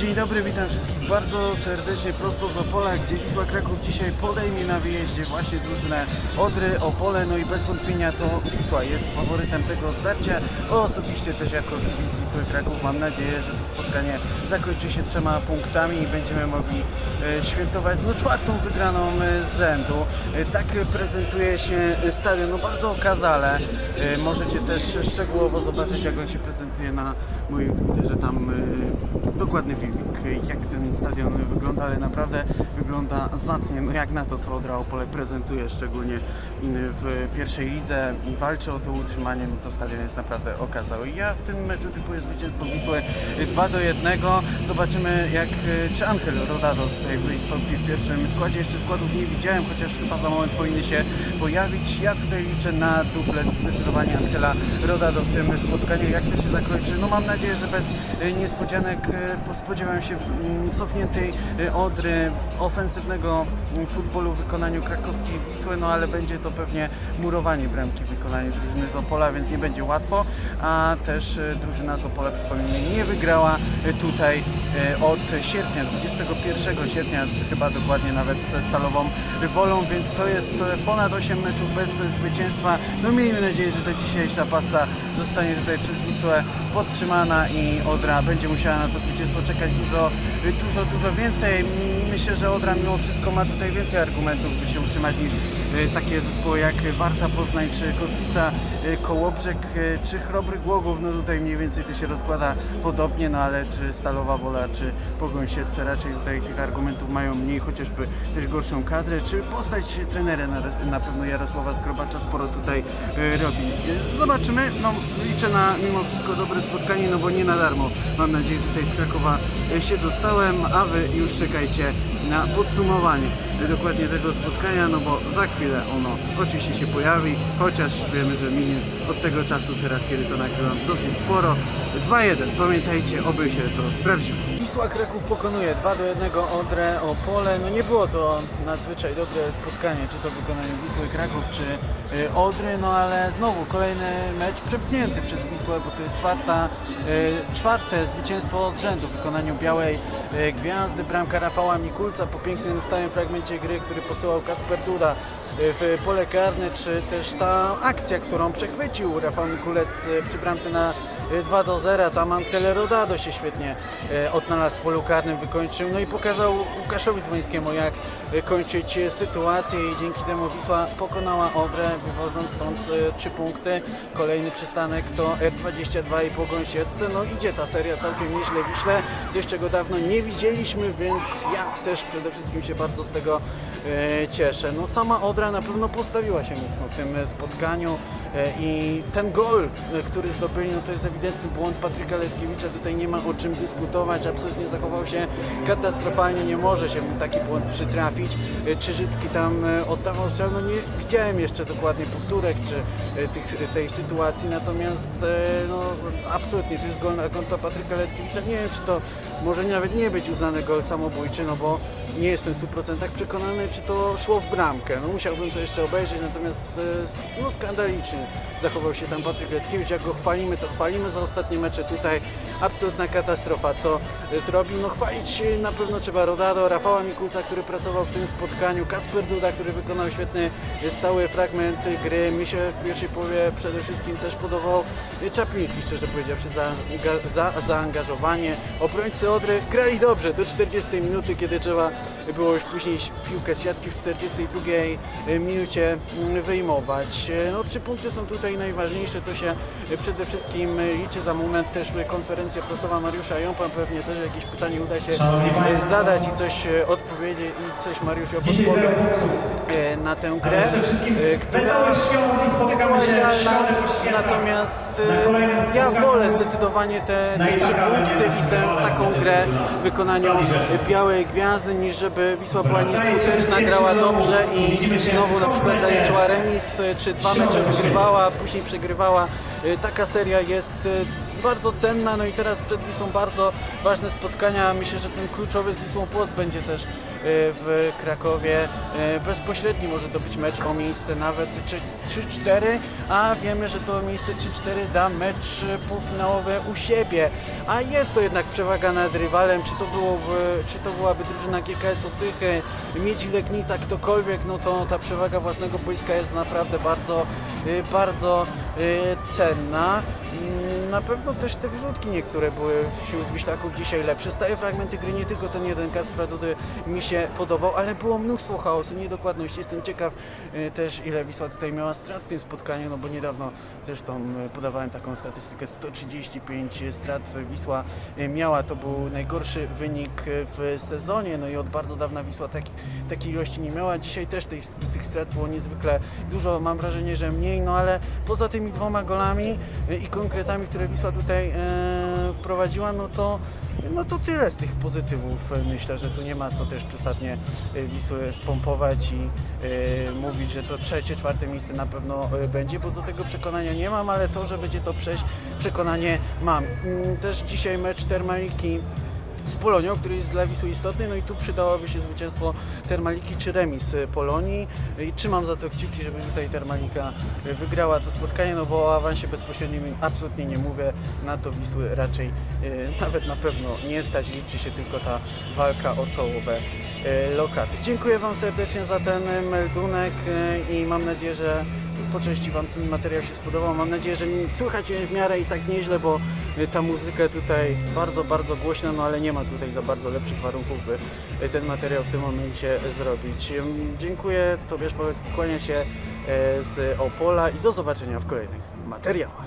Dzień dobry, witam wszystkich bardzo serdecznie prosto z Opola, gdzie Wisła Kraków dzisiaj podejmie na wyjeździe właśnie drużynę Odry, Opole, no i bez wątpienia to Wisła jest faworytem tego zdarcia. Osobiście też jako kibic Wisły Kraków mam nadzieję, że to spotkanie zakończy się trzema punktami i będziemy mogli e, świętować no, czwartą wygraną e, z rzędu. E, Tak prezentuje się stadion, no bardzo okazale. Możecie też szczegółowo zobaczyć jak on się prezentuje na moim Twitterze, tam dokładny jak ten stadion wygląda, ale naprawdę wygląda zacnie, no jak na to, co Odra Opole prezentuje, szczególnie mm, w pierwszej lidze i walczy o to utrzymanie, no to stadion jest naprawdę okazały. Ja w tym meczu typuję zwycięstwo Wisły 2 do 1. Zobaczymy, jak czy Angel Rodado tutaj wystąpi w pierwszym składzie. Jeszcze składów nie widziałem, chociaż chyba za moment powinny się pojawić. Ja tutaj liczę na dublet zdecydowanie Angela Rodado w tym spotkaniu. Jak to się zakończy? No mam nadzieję, że bez e, niespodzianek e, spodziewałem się mm, cofniętej e, Odry, ofensywnego mm, futbolu w wykonaniu krakowskiej Wisły, no ale będzie to pewnie murowanie bramki w wykonaniu drużyny z Opola, więc nie będzie łatwo, a też e, drużyna z Opola, przypomnijmy, nie wygrała e, tutaj od sierpnia, 21 sierpnia, chyba dokładnie nawet ze Stalową Wolą, więc to jest ponad 8 meczów bez zwycięstwa. No miejmy nadzieję, że ta dzisiejsza pasa zostanie tutaj przez Wisłę podtrzymana i Odra będzie musiała na to zwycięstwo czekać dużo, dużo, dużo więcej. Myślę, że Odra mimo wszystko ma tutaj więcej argumentów, by się utrzymać niż takie zespoły jak Warta Poznań, czy Kotwica, e, Kołobrzeg, e, czy Chrobry Głogów. No tutaj mniej więcej to się rozkłada podobnie, no ale czy Stalowa Wola, czy Pogoń Siedlce raczej tutaj tych argumentów mają mniej, chociażby też gorszą kadrę, czy postać trenera na, na pewno Jarosława Skrobacza sporo tutaj e, robi. E, Zobaczymy, no liczę na mimo wszystko dobre spotkanie, no bo nie na darmo mam nadzieję tutaj z Krakowa e, się dostałem, a Wy już czekajcie na podsumowanie e, dokładnie tego spotkania, no bo za chwilę ono oczywiście się pojawi, chociaż wiemy, że minie od tego czasu teraz, kiedy to nagrywam dosyć sporo. 2-1, pamiętajcie, oby się to sprawdziło. Wisła Kraków pokonuje 2 do 1 Odrę Opole. No nie było to nadzwyczaj dobre spotkanie, czy to w wykonaniu Wisły Kraków, czy y, Odry, no ale znowu kolejny mecz przepchnięty przez Wisłę, bo to jest czwarta, y, czwarte zwycięstwo z rzędu w wykonaniu Białej y, Gwiazdy. Bramka Rafała Mikulca po pięknym stałym fragmencie gry, który posyłał Kacper Duda w pole karne, czy też ta akcja, którą przechwycił Rafał Mikulec przy bramce na y, 2 do 0. Tam Angel Rodado się świetnie odnalazł w polu karnym, wykończył, no i pokazał Łukaszowi Zwońskiemu, jak kończyć sytuację i dzięki temu Wisła pokonała Odrę, wywożąc stąd y, 3 punkty. Kolejny przystanek to R22 i Pogoń Siedlce. No idzie ta seria całkiem nieźle Wiśle, coś czego dawno nie widzieliśmy, więc ja też przede wszystkim się bardzo z tego e, cieszę. No sama Odra na pewno postawiła się mocno w tym e, spotkaniu e, i ten gol, e, który zdobyli, no to jest ewidentny błąd Patryka Letkiewicza, tutaj nie ma o czym dyskutować, absolutnie zachował się katastrofalnie, nie może się taki błąd przytrafić. E, Czyżycki tam e, oddawał strzał, no nie widziałem jeszcze dokładnie powtórek czy e, tych, tej sytuacji, natomiast e, no, absolutnie to jest gol na konto Patryka Letkiewicza. Nie wiem, czy to może nawet nie być uznany gol samobójczy, no bo nie jestem w 100% przekonany, czy to szło w bramkę. No musiałbym to jeszcze obejrzeć, natomiast e, no, skandalicznie zachował się tam Patryk Letkiewicz. Jak go chwalimy, to chwalimy za ostatnie mecze tutaj. Absolutna katastrofa, co e, zrobił. No chwalić na pewno trzeba Rodado, Rafała Mikulca, który pracował w tym spotkaniu, Kasper Duda, który wykonał świetny e, stały fragment gry. Mi się w pierwszej połowie przede wszystkim też podobał Czapliński, szczerze powiedziawszy, za, za zaangażowanie. Obrońcy Odry grali dobrze do 40 minuty, kiedy trzeba było już później piłkę z siatki w 42 minucie mm, wyjmować. E, No trzy punkty są tutaj najważniejsze, to się e, przede wszystkim liczy za moment też konferencja prasowa Mariusza Jąpa, pewnie też jakieś pytanie uda się zadać i coś odpowiedzieć i coś Mariusz odpowie na tę grę, która wesołych świąt i spotykamy się w środę po świętach. Natomiast Na kolejnym ja wolę zdecydowanie te, te trzy punkty i tę taką grę w wykonaniu. Białej Gwiazdy, niż żeby Wisła była nieskuteczna, grała dobrze i znowu na przykład zaliczyła remis, e, czy dwa mecze wygrywała, później przegrywała. E, Taka seria jest bardzo cenna. No i teraz przed Wisłą bardzo ważne spotkania. Myślę, że ten kluczowy z Wisłą Płoc będzie też e, w Krakowie. E, Bezpośredni może to być mecz o miejsce nawet 3-4, a wiemy, że to miejsce 3-4 da mecz półfinałowy u siebie. A jest to jednak przewaga nad rywalem, czy to, byłoby, czy to byłaby drużyna GKS Otychy, Miedzi Legnica, ktokolwiek, no to ta przewaga własnego boiska jest naprawdę bardzo, y, bardzo y, cenna. Na pewno też te wrzutki niektóre były wśród Wiślaków dzisiaj lepsze. Staje fragmenty gry, nie tylko ten jeden Kaspra Dudy mi się podobał, ale było mnóstwo chaosu, niedokładności. Jestem ciekaw y, też ile Wisła tutaj miała strat w tym spotkaniu, no bo niedawno zresztą y, podawałem taką statystykę, 135 strat Wisła y, miała. To był najgorszy wynik w sezonie, no i od bardzo dawna Wisła taki, takiej ilości nie miała. Dzisiaj też tej, tych strat było niezwykle dużo, mam wrażenie, że mniej, no ale poza tymi dwoma golami i konkretami, które Wisła tutaj e, wprowadziła, no to no to tyle z tych pozytywów. Myślę, że tu nie ma co też przesadnie y, Wisły pompować i y, mówić, że to trzecie, czwarte miejsce na pewno będzie, bo do tego przekonania nie mam, ale to, że będzie to przejść, przekonanie mam. Mm, Też dzisiaj mecz Termaliki z Polonią, który jest dla Wisły istotny, no i tu przydałoby się zwycięstwo Termaliki czy remis Polonii i trzymam za to kciuki, żeby tutaj Termalika wygrała to spotkanie, no bo o awansie bezpośrednim absolutnie nie mówię, na to Wisły raczej y, nawet na pewno nie stać, liczy się tylko ta walka o czołowe y, lokaty. Dziękuję Wam serdecznie za ten y, meldunek i mam nadzieję, że po części Wam ten materiał się spodobał. Mam nadzieję, że słychać w miarę i tak nieźle, bo y, ta muzyka tutaj bardzo, bardzo głośna, no ale nie ma tutaj za bardzo lepszych warunków, by y, ten materiał w tym momencie zrobić. Dziękuję, Tobiasz Pawelski kłania się e, z Opola i do zobaczenia w kolejnych materiałach.